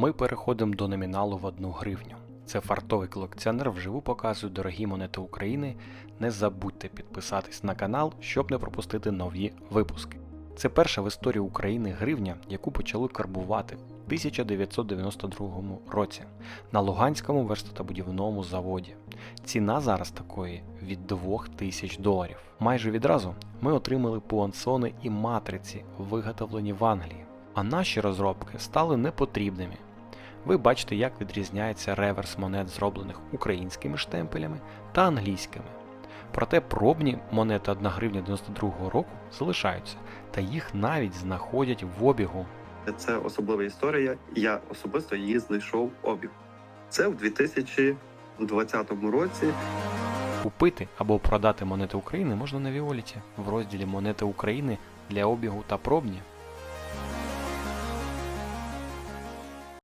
ми переходимо до номіналу в 1 гривню. Це фартовий колекціонер вживу показує дорогі монети України. Не забудьте підписатись на канал, щоб не пропустити нові випуски. Це перша в історії України гривня, яку почали карбувати в 1992 році на Луганському верстатобудівному заводі. Ціна зараз такої від 2000 доларів. Майже відразу ми отримали пуансони і матриці, виготовлені в Англії, а наші розробки стали непотрібними. Ви бачите, як відрізняється реверс монет, зроблених українськими штемпелями та англійськими. Проте пробні монети 1 гривня 92 року залишаються, та їх навіть знаходять в обігу. Це особлива історія. Я особисто її знайшов обіг. Це в 2020 році. Купити або продати монети України можна на Віоліті в розділі Монети України для обігу та пробні.